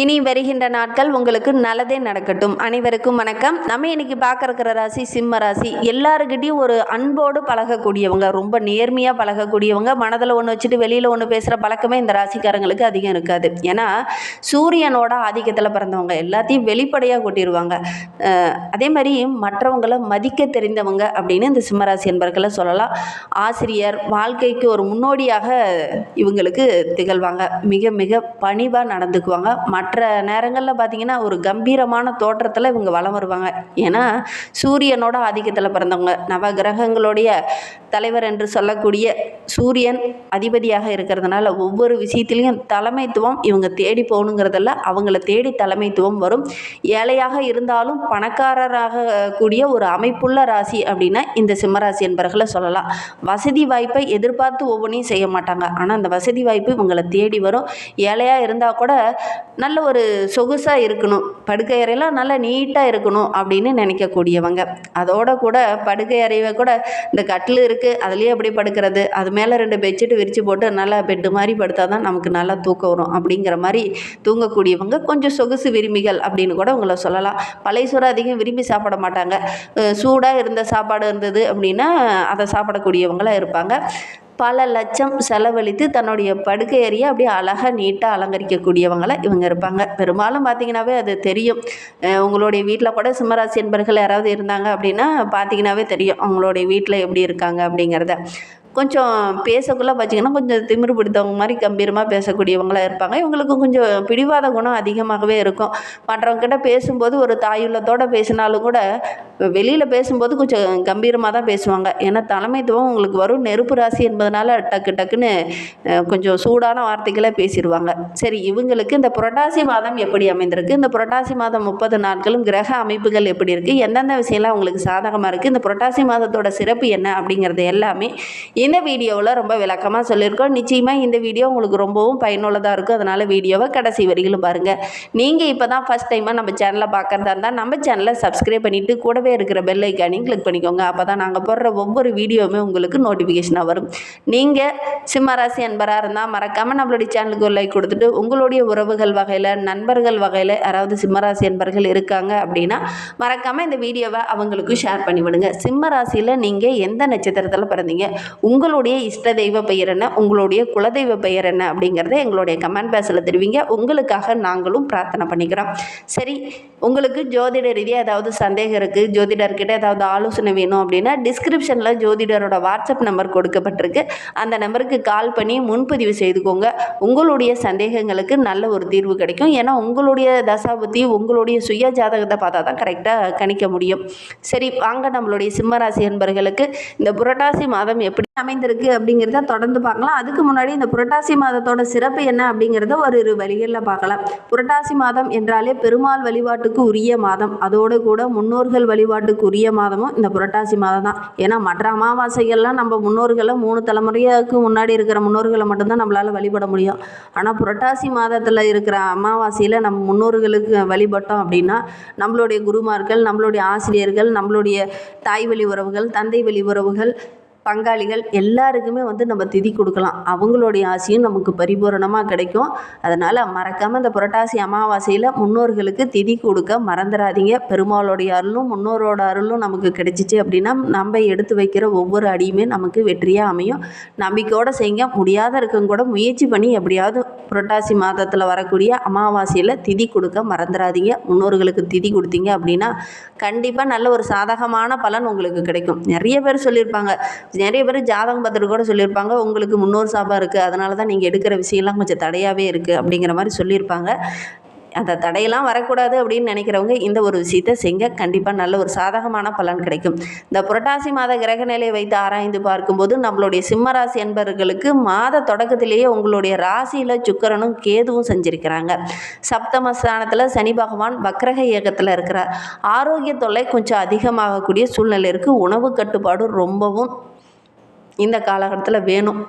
இனி வருகின்ற நாட்கள் உங்களுக்கு நல்லதே நடக்கட்டும். அனைவருக்கும் வணக்கம். நம்ம இன்னைக்கு பார்க்க ராசி சிம்ம ராசி எல்லாருக்கிட்டையும் ஒரு அன்போடு பழகக்கூடியவங்க ரொம்ப நேர்மையாக பழகக்கூடியவங்க மனதில் ஒன்று வச்சுட்டு வெளியில் ஒன்று பேசுகிற பழக்கமே இந்த ராசிக்காரங்களுக்கு அதிகம் இருக்காது. ஏன்னா சூரியனோட ஆதிக்கத்தில் பிறந்தவங்க எல்லாத்தையும் வெளிப்படையாக கொட்டிடுவாங்க அதே மாதிரி மற்றவங்களை மதிக்க தெரிந்தவங்க அப்படின்னு இந்த சிம்மராசி என்பர்களை சொல்லலாம். ஆசிரியர் வாழ்க்கைக்கு ஒரு முன்னோடியாக இவங்களுக்கு திகழ்வாங்க. மிக மிக பணிவாக நடந்துக்குவாங்க. மற்ற நேரங்களில் பார்த்தீங்கன்னா ஒரு கம்பீரமான தோற்றத்தில் இவங்க வலம் வருவாங்க. ஏன்னா சூரியனோட ஆதிக்கத்தில் பிறந்தவங்க. நவ கிரகங்களுடைய தலைவர் என்று சொல்லக்கூடிய சூரியன் அதிபதியாக இருக்கிறதுனால ஒவ்வொரு விஷயத்திலையும் தலைமைத்துவம் இவங்க தேடி போகணுங்கிறதில்ல அவங்கள தேடி தலைமைத்துவம் வரும். ஏழையாக இருந்தாலும் பணக்காரராக கூடிய ஒரு அமைப்புள்ள ராசி அப்படின்னா இந்த சிம்மராசி என்பர்களை சொல்லலாம். வசதி வாய்ப்பை எதிர்பார்த்து ஒவ்வொன்றையும் செய்ய மாட்டாங்க. ஆனால் அந்த வசதி வாய்ப்பு இவங்களை தேடி வரும். ஏழையாக இருந்தால் கூட நல்ல நல்ல ஒரு சொகுசாக இருக்கணும். படுக்கை அறையெல்லாம் நல்லா நீட்டாக இருக்கணும் அப்படின்னு நினைக்கக்கூடியவங்க. அதோட கூட படுக்கை அறையை கூட இந்த கட்டில் இருக்குது அதுலேயே அப்படியே படுக்கிறது? அது மேலே ரெண்டு பெட்ஷீட் விரித்து போட்டு நல்லா பெட்டு மாதிரி படுத்தா தான் நமக்கு நல்லா தூக்கம் வரும். அப்படிங்கிற மாதிரி தூங்கக்கூடியவங்க கொஞ்சம் சொகுசு விரும்பிகள் அப்படின்னு கூட உங்களை சொல்லலாம். பழைய சோறு அதிகம் விரும்பி சாப்பிட மாட்டாங்க. சூடாக இருந்த சாப்பாடு இருந்தது அப்படின்னா அதை சாப்பிடக்கூடியவங்களாக இருப்பாங்க. பல லட்சம் செலவழித்து தன்னுடைய படுக்கை அறையை அப்படியே அழகாக நீட்டாக அலங்கரிக்கக்கூடியவங்களை இவங்க இருப்பாங்க. பெரும்பாலும் பார்த்தீங்கன்னாவே அது தெரியும். உங்களுடைய வீட்டில் கூட சிம்மராசி என்பர்கள் யாராவது இருந்தாங்க அப்படின்னா பார்த்தீங்கன்னாவே தெரியும். அவங்களுடைய வீட்டில் எப்படி இருக்காங்க அப்படிங்கிறத. கொஞ்சம் பேசக்குள்ளே பார்த்தீங்கன்னா கொஞ்சம் திமிரு பிடித்தவங்க மாதிரி கம்பீரமாக பேசக்கூடியவங்களாக இருப்பாங்க. இவங்களுக்கு கொஞ்சம் பிடிவாத குணம் அதிகமாகவே இருக்கும். மற்றவங்ககிட்ட பேசும்போது ஒரு தாயுள்ளத்தோடு பேசினாலும் கூட வெளியில் பேசும்போது கொஞ்சம் கம்பீரமாக தான் பேசுவாங்க. ஏன்னா தலைமைத்துவம் உங்களுக்கு வரும். நெருப்பு ராசி என்பதனால டக்கு டக்குன்னு கொஞ்சம் சூடான வார்த்தைகளை பேசிடுவாங்க சரி இவங்களுக்கு இந்த புரட்டாசி மாதம் எப்படி அமைந்திருக்கு? இந்த புரட்டாசி மாதம் முப்பது நாட்களும் கிரக அமைப்புகள் எப்படி இருக்குது எந்தெந்த விஷயம்லாம் உங்களுக்கு சாதகமாக இருக்குது இந்த புரட்டாசி மாதத்தோட சிறப்பு என்ன அப்படிங்கிறது எல்லாமே இந்த வீடியோவில் ரொம்ப விளக்கமாக சொல்லியிருக்கோம். நிச்சயமாக இந்த வீடியோ உங்களுக்கு ரொம்பவும் பயனுள்ளதாக இருக்கும். அதனால் வீடியோவை கடைசி வரிகளும் பாருங்கள் நீங்கள் இப்போ தான் ஃபஸ்ட் டைமாக நம்ம சேனலை பார்க்குறதா இருந்தால் நம்ம சேனலை சப்ஸ்கிரைப் பண்ணிவிட்டு கூடவே இருக்கிற பெல் ஐக்கானையும் கிளிக் பண்ணிக்கோங்க. அப்போ தான் நாங்கள் போடுற ஒவ்வொரு வீடியோவுமே உங்களுக்கு நோட்டிஃபிகேஷனாக வரும். நீங்கள் சிம்மராசி அன்பராக இருந்தால் மறக்காமல் நம்மளுடைய சேனலுக்கு ஒரு லைக் கொடுத்துட்டு உங்களுடைய உறவுகள் வகையில் நண்பர்கள் வகையில் யாராவது சிம்மராசி அன்பர்கள் இருக்காங்க அப்படின்னா மறக்காமல் இந்த வீடியோவை அவங்களுக்கும் ஷேர் பண்ணிவிடுங்க. சிம்மராசியில் சிம்ம ராசியில் நீங்கள் எந்த நட்சத்திரத்தில் பிறந்தீங்க? உங்களுடைய இஷ்ட தெய்வ பெயர் என்ன? உங்களுடைய குலதெய்வ பெயர் என்ன? அப்படிங்கிறத எங்களுடைய கமெண்ட் பாக்ஸில் தெரிவிங்க. உங்களுக்காக நாங்களும் பிரார்த்தனை பண்ணிக்கிறோம். சரி உங்களுக்கு ஜோதிட ரீதியாக ஏதாவது சந்தேகம் இருக்குது ஜோதிடர்கிட்ட ஏதாவது ஆலோசனை வேணும் அப்படின்னா டிஸ்கிரிப்ஷனில் ஜோதிடரோட வாட்ஸ்அப் நம்பர் கொடுக்கப்பட்டிருக்கு. அந்த நம்பருக்கு கால் பண்ணி முன்பதிவு செய்துக்கோங்க. உங்களுடைய சந்தேகங்களுக்கு நல்ல ஒரு தீர்வு கிடைக்கும். ஏன்னா உங்களுடைய தசாபுத்தி உங்களுடைய சுய ஜாதகத்தை பார்த்தா தான் கரெக்டாக கணிக்க முடியும். சரி வாங்க நம்மளுடைய சிம்மராசி என்பர்களுக்கு இந்த புரட்டாசி மாதம் எப்படி அமைந்திருக்கு அப்படிங்கிறத தொடர்ந்து பார்க்கலாம். அதுக்கு முன்னாடி இந்த புரட்டாசி மாதத்தோட சிறப்பு என்ன அப்படிங்கிறத ஒரு இரு வழிகளில் பார்க்கலாம். புரட்டாசி மாதம் என்றாலே பெருமாள் வழிபாட்டுக்கு உரிய மாதம். அதோடு கூட முன்னோர்கள் வழிபாட்டுக்கு உரிய மாதமும் இந்த புரட்டாசி மாதம் தான் ஏன்னா மற்ற அமாவாசைகள்லாம் நம்ம முன்னோர்களை மூணு தலைமுறையாவுக்கு முன்னாடி இருக்கிற முன்னோர்களை மட்டும்தான் நம்மளால் வழிபட முடியும். ஆனால் புரட்டாசி மாதத்தில் இருக்கிற அமாவாசையில் நம்ம முன்னோர்களுக்கு வழிபட்டோம் அப்படின்னா நம்மளுடைய குருமார்கள் நம்மளுடைய ஆசிரியர்கள் நம்மளுடைய தாய் வழி உறவுகள் தந்தை வழி உறவுகள் பங்காளிகள் எல்லாருக்குமே வந்து நம்ம திதி கொடுக்கலாம். அவங்களுடைய ஆசையும் நமக்கு பரிபூரணமாக கிடைக்கும். அதனால் மறக்காமல் இந்த புரட்டாசி அமாவாசையில் முன்னோர்களுக்கு திதி கொடுக்க மறந்துடாதீங்க பெருமாளுடைய அருளும் முன்னோரோட அருளும் நமக்கு கிடைச்சிச்சு அப்படின்னா நம்ம எடுத்து வைக்கிற ஒவ்வொரு அடியுமே நமக்கு வெற்றியாக அமையும். நம்பிக்கையோடு செய்யுங்க. முடியாத இருக்கவங்க கூட முயற்சி பண்ணி எப்படியாவது புரட்டாசி மாதத்தில் வரக்கூடிய அமாவாசையில் திதி கொடுக்க மறந்துடாதீங்க முன்னோர்களுக்கு திதி கொடுத்தீங்க அப்படின்னா கண்டிப்பாக நல்ல ஒரு சாதகமான பலன் உங்களுக்கு கிடைக்கும். நிறைய பேர் சொல்லியிருப்பாங்க நிறைய பேர் ஜாதகம் பார்த்துட்டு கூட சொல்லியிருப்பாங்க உங்களுக்கு முன்னோர் சாபம் இருக்குது அதனால தான் நீங்கள் எடுக்கிற விஷயம்லாம் கொஞ்சம் தடையாகவே இருக்குது அப்படிங்கிற மாதிரி சொல்லியிருப்பாங்க. அந்த தடையெல்லாம் வரக்கூடாது அப்படின்னு நினைக்கிறவங்க இந்த ஒரு விஷயத்தை செங்க கண்டிப்பாக நல்ல ஒரு சாதகமான பலன் கிடைக்கும். இந்த புரட்டாசி மாத கிரக நிலையை வைத்து ஆராய்ந்து பார்க்கும்போது நம்மளுடைய சிம்மராசி என்பவர்களுக்கு மாத தொடக்கத்திலேயே உங்களுடைய ராசியில் சுக்கரனும் கேதுவும் செஞ்சிருக்கிறாங்க. சப்தமஸ்தானத்தில் சனி பகவான் வக்ரக இயக்கத்தில் இருக்கிறார். ஆரோக்கிய தொல்லை கொஞ்சம் அதிகமாகக்கூடிய சூழ்நிலை இருக்குது உணவு கட்டுப்பாடு ரொம்பவும் இந்த காலகட்டத்தில் வேணும்.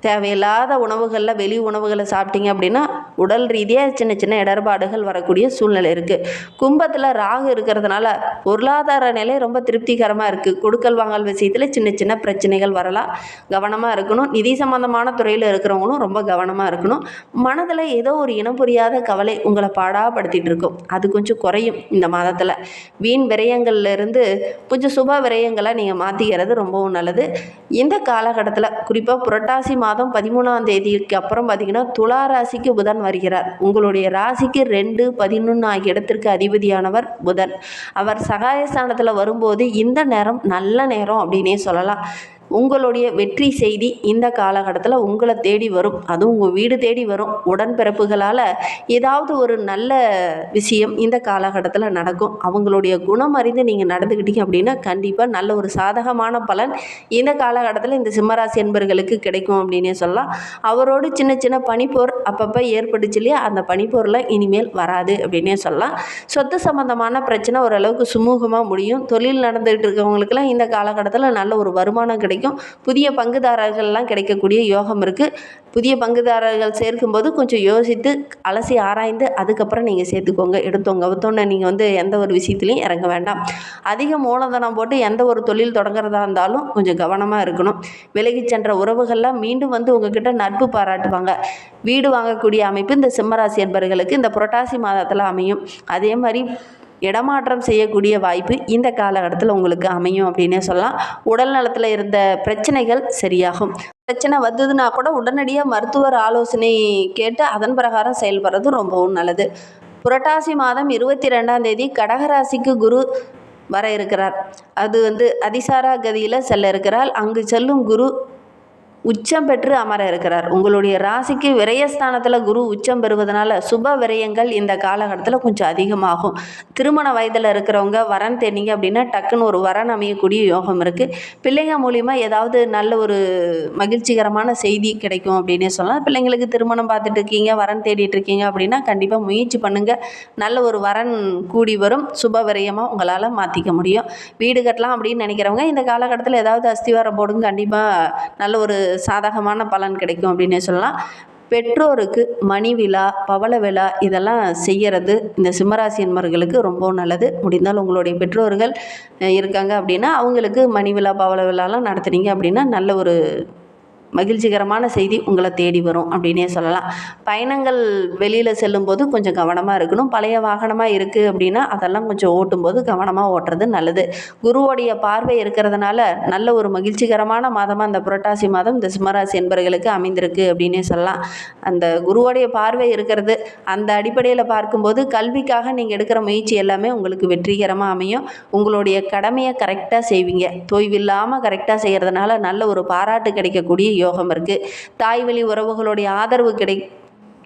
தேவையில்லாத உணவுகளில் வெளி உணவுகளை சாப்பிட்டீங்க அப்படின்னா உடல் ரீதியாக சின்ன சின்ன இடர்பாடுகள் வரக்கூடிய சூழ்நிலை இருக்குது கும்பத்தில் ராகு இருக்கிறதுனால பொருளாதார நிலை ரொம்ப திருப்திகரமாக இருக்குது கொடுக்கல் வாங்கல் விஷயத்தில் சின்ன சின்ன பிரச்சனைகள் வரலாம். கவனமாக இருக்கணும். நிதி சம்பந்தமான துறையில் இருக்கிறவங்களும் ரொம்ப கவனமாக இருக்கணும். மனதில் ஏதோ ஒரு இனம் புரியாத கவலை உங்களை பாடாப்படுத்திகிட்டு இருக்கும். அது கொஞ்சம் குறையும் இந்த மாதத்தில். வீண் விரயங்கள்லேருந்து கொஞ்சம் சுப விரயங்களை நீங்கள் மாற்றிக்கிறது ரொம்பவும் நல்லது. இந்த காலகட்டத்தில் குறிப்பாக புரட்டாசி மாதம் பதிமூணாம் தேதிக்கு அப்புறம் பார்த்திங்கன்னா துளா ராசிக்கு புதன் வருகிறார். உங்களுடைய ராசிக்கு ரெண்டு பதினொன்று ஆகிய இடத்திற்கு அதிபதியானவர் புதன். அவர் சகாயஸ்தானத்தில் வரும்போது இந்த நேரம் நல்ல நேரம் அப்படின்னே சொல்லலாம். உங்களுடைய வெற்றி செய்தி இந்த காலகட்டத்தில் உங்களை தேடி வரும். அதுவும் உங்கள் வீடு தேடி வரும். உடன்பிறப்புகளால் ஏதாவது ஒரு நல்ல விஷயம் இந்த காலகட்டத்தில் நடக்கும். அவங்களுடைய குணம் அறிந்து நீங்கள் நடந்துக்கிட்டீங்க அப்படின்னா கண்டிப்பாக நல்ல ஒரு சாதகமான பலன் இந்த காலகட்டத்தில் இந்த சிம்மராசி என்பர்களுக்கு கிடைக்கும் அப்படின்னே சொல்லலாம். அவரோடு சின்ன சின்ன பனிப்போர் அப்பப்போ ஏற்பட்டுச்சு இல்லையா? அந்த பனிப்போரில் இனிமேல் வராது அப்படின்னே சொல்லலாம். சொத்து சம்மந்தமான பிரச்சனை ஓரளவுக்கு சுமூகமாக முடியும். தொழில் நடந்துகிட்டு இருக்கவங்களுக்குலாம் இந்த காலகட்டத்தில் நல்ல ஒரு வருமானம் கிடைக்கும். புதிய பங்குதாரர்கள்லாம் கிடைக்கக்கூடிய யோகம் இருக்குது புதிய பங்குதாரர்கள் சேர்க்கும்போது கொஞ்சம் யோசித்து அலசி ஆராய்ந்து அதுக்கப்புறம் நீங்கள் சேர்த்துக்கோங்க எடுத்தோங்க வித்தோன்னு நீங்கள் வந்து எந்த ஒரு விஷயத்துலையும் இறங்க வேண்டாம். அதிக மூலதனம் போட்டு எந்த ஒரு தொழில் தொடங்குறதா இருந்தாலும் கொஞ்சம் கவனமாக இருக்கணும். விலகி சென்ற உறவுகள்லாம் மீண்டும் வந்து உங்ககிட்ட நட்பு பாராட்டுவாங்க. வீடு வாங்கக்கூடிய அமைப்பு இந்த சிம்மராசி என்பர்களுக்கு இந்த புரட்டாசி மாதத்தில் அமையும். அதே மாதிரி இடமாற்றம் செய்யக்கூடிய வாய்ப்பு இந்த காலகட்டத்தில் உங்களுக்கு அமையும் அப்படின்னே சொல்லலாம். உடல் நலத்தில் இருந்த பிரச்சனைகள் சரியாகும். பிரச்சனை வந்ததுன்னா கூட உடனடியாக மருத்துவர் ஆலோசனை கேட்டு அதன் பிரகாரம் செயல்படுறது ரொம்பவும் நல்லது. புரட்டாசி மாதம் இருபத்தி ரெண்டாம் தேதி கடகராசிக்கு குரு வர இருக்கிறார். அது வந்து அதிசாரா கதியில் செல்ல இருக்கிறார். அங்கு செல்லும் குரு உச்சம் பெற்று அமர இருக்கிறார். உங்களுடைய ராசிக்கு விரயஸ்தானத்தில் குரு உச்சம் பெறுவதனால சுப விரயங்கள் இந்த காலகட்டத்தில் கொஞ்சம் அதிகமாகும். திருமண வயதில் இருக்கிறவங்க வரன் தேடிங்க அப்படின்னா டக்குன்னு ஒரு வரன் அமையக்கூடிய யோகம் இருக்குது பிள்ளைங்க மூலிமா ஏதாவது நல்ல ஒரு மகிழ்ச்சிகரமான செய்தி கிடைக்கும் அப்படின்னே சொல்லலாம். பிள்ளைங்களுக்கு திருமணம் பார்த்துட்டு இருக்கீங்க வரன் தேடிட்டு இருக்கீங்க அப்படின்னா கண்டிப்பாக முயற்சி பண்ணுங்கள் நல்ல ஒரு வரன் கூடி வரும். சுப விரயமாக உங்களால் மாற்றிக்க முடியும். வீடு கட்டலாம் அப்படின்னு நினைக்கிறவங்க இந்த காலகட்டத்தில் ஏதாவது அஸ்திவாரம் போடுங்க. கண்டிப்பாக நல்ல ஒரு சாதகமான பலன் கிடைக்கும் அப்படின்னே சொல்லலாம். பெற்றோருக்கு மணி விழா பவள விழா இதெல்லாம் செய்கிறது இந்த சிம்மராசி என்பவர்களுக்கு ரொம்ப நல்லது. முடிந்தால் உங்களுடைய பெற்றோர்கள் இருக்காங்க அப்படின்னா அவங்களுக்கு மணி விழா பவள விழாலாம் நடத்துனீங்க அப்படின்னா நல்ல ஒரு மகிழ்ச்சிகரமான செய்தி உங்களை தேடி வரும் அப்படின்னே சொல்லலாம். பயணங்கள் வெளியில் செல்லும்போது கொஞ்சம் கவனமாக இருக்கணும். பழைய வாகனமாக இருக்குது அப்படின்னா அதெல்லாம் கொஞ்சம் ஓட்டும்போது கவனமாக ஓட்டுறது நல்லது. குருவோடைய பார்வை இருக்கிறதுனால நல்ல ஒரு மகிழ்ச்சிகரமான மாதமாக அந்த புரட்டாசி மாதம் இந்த சிம்மராசி என்பவர்களுக்கு அமைந்திருக்கு அப்படின்னே சொல்லலாம். அந்த குருவோடைய பார்வை இருக்கிறது அந்த அடிப்படையில் பார்க்கும்போது கல்விக்காக நீங்கள் எடுக்கிற முயற்சி எல்லாமே உங்களுக்கு வெற்றிகரமாக அமையும். உங்களுடைய கடமையை கரெக்டாக செய்வீங்க. தொய்வில்லாமல் கரெக்டாக செய்கிறதுனால நல்ல ஒரு பாராட்டு கிடைக்கக்கூடிய யோகம் இருக்குது தாய் வழி உறவுகளுடைய ஆதரவு கிடை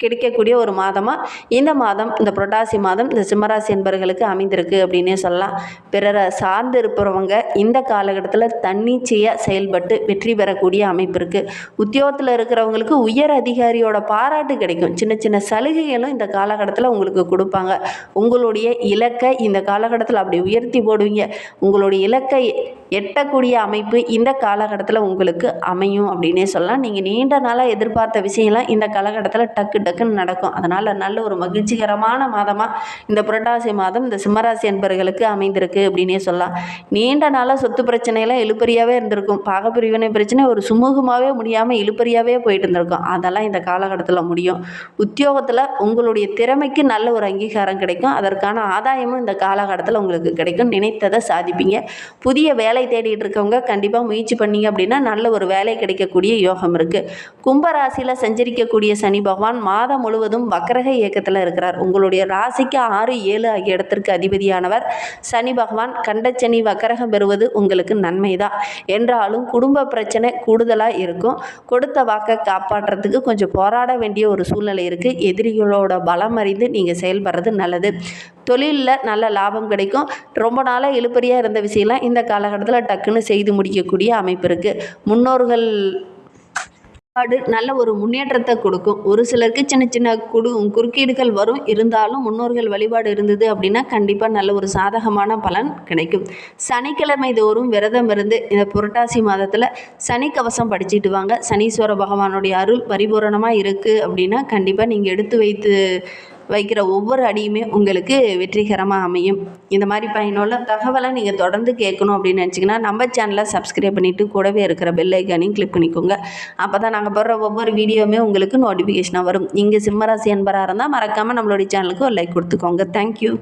கிடைக்கக்கூடிய ஒரு மாதமாக இந்த மாதம் இந்த புரட்டாசி மாதம் இந்த சிம்மராசி என்பவர்களுக்கு அமைந்திருக்கு அப்படின்னே சொல்லலாம். பிறரை சார்ந்து இருப்பவங்க இந்த காலகட்டத்தில் தன்னிச்சையாக செயல்பட்டு வெற்றி பெறக்கூடிய அமைப்பு இருக்குது உத்தியோகத்தில் இருக்கிறவங்களுக்கு உயர் அதிகாரியோட பாராட்டு கிடைக்கும். சின்ன சின்ன சலுகைகளும் இந்த காலகட்டத்தில் உங்களுக்கு கொடுப்பாங்க. உங்களுடைய இலக்கை இந்த காலகட்டத்தில் அப்படி உயர்த்தி போடுவீங்க. உங்களுடைய இலக்கை எட்டக்கூடிய அமைப்பு இந்த காலகட்டத்தில் உங்களுக்கு அமையும் அப்படின்னே சொல்லலாம். நீங்கள் நீண்ட நாளாக எதிர்பார்த்த விஷயம்லாம் இந்த காலகட்டத்தில் டக்கு டக்குன்னு நடக்கும். அதனால் நல்ல ஒரு மகிழ்ச்சிகரமான மாதமாக இந்த புரட்டாசி மாதம் இந்த சிம்மராசி என்பவர்களுக்கு அமைந்திருக்கு அப்படின்னே சொல்லலாம். நீண்ட நாளாக சொத்து பிரச்சனையெல்லாம் இழுபறியாகவே இருந்திருக்கும். பாகப்பிரிவினை பிரச்சனை ஒரு சுமூகமாகவே முடியாமல் இழுப்பறியாகவே போயிட்டு இருந்திருக்கும். அதெல்லாம் இந்த காலகட்டத்தில் முடியும். உத்தியோகத்தில் உங்களுடைய திறமைக்கு நல்ல ஒரு அங்கீகாரம் கிடைக்கும். அதற்கான ஆதாயமும் இந்த காலகட்டத்தில் உங்களுக்கு கிடைக்கும். நினைத்ததை சாதிப்பீங்க. புதிய வேலை தேடிட்டு இருக்கவங்க கண்டிப்பாக முயற்சி பண்ணீங்க அப்படின்னா நல்ல ஒரு வேலை கிடைக்கக்கூடிய யோகம் இருக்குது கும்பராசியில் சஞ்சரிக்கக்கூடிய சனி பகவான் மாதம் முழுவதும் வக்கரக இயக்கத்தில் இருக்கிறார். உங்களுடைய ராசிக்கு ஆறு ஏழு ஆகிய இடத்திற்கு அதிபதியானவர் சனி பகவான். கண்டச்சனி வக்கரகம் பெறுவது உங்களுக்கு நன்மை தான் என்றாலும் குடும்ப பிரச்சனை கூடுதலாக இருக்கும். கொடுத்த வாக்கை காப்பாற்றுறதுக்கு கொஞ்சம் போராட வேண்டிய ஒரு சூழ்நிலை இருக்குது எதிரிகளோட பலம் அறிந்து நீங்கள் செயல்படுறது நல்லது. தொழிலில் நல்ல லாபம் கிடைக்கும். ரொம்ப நாளாக இழுப்பறியாக இருந்த விஷயம்லாம் இந்த காலகட்டத்தில் டக்குன்னு செய்து முடிக்கக்கூடிய அமைப்பு இருக்குது முன்னோர்கள் பாடு நல்ல ஒரு முன்னேற்றத்தை கொடுக்கும். ஒரு சிலருக்கு சின்ன சின்ன குடு குறுக்கீடுகள் வரும். இருந்தாலும் முன்னோர்கள் வழிபாடு இருந்தது அப்படின்னா கண்டிப்பாக நல்ல ஒரு சாதகமான பலன் கிடைக்கும். சனிக்கிழமை தோறும் விரதம் இருந்து இந்த புரட்டாசி மாதத்தில் சனி கவசம் படிச்சுட்டு வாங்க. சனீஸ்வர பகவானுடைய அருள் பரிபூரணமாக இருக்குது அப்படின்னா கண்டிப்பாக நீங்கள் எடுத்து வைத்து வைக்கிற ஒவ்வொரு அடியுமே உங்களுக்கு வெற்றிகரமாக அமையும். இந்த மாதிரி பயனுள்ள தகவலை நீங்கள் தொடர்ந்து கேட்கணும் அப்படின்னு நினச்சிங்கன்னா நம்ம சேனலை சப்ஸ்கிரைப் பண்ணிவிட்டு கூடவே இருக்கிற பெல் ஐக்கானையும் கிளிக் பண்ணிக்கோங்க. அப்போ தான் நாங்கள் போடுற ஒவ்வொரு வீடியோவுமே உங்களுக்கு நோட்டிஃபிகேஷனாக வரும். நீங்கள் சிம்மராசி என்பராக இருந்தால் மறக்காமல் நம்மளுடைய சேனலுக்கு ஒரு லைக் கொடுத்துக்கோங்க. தேங்க்யூ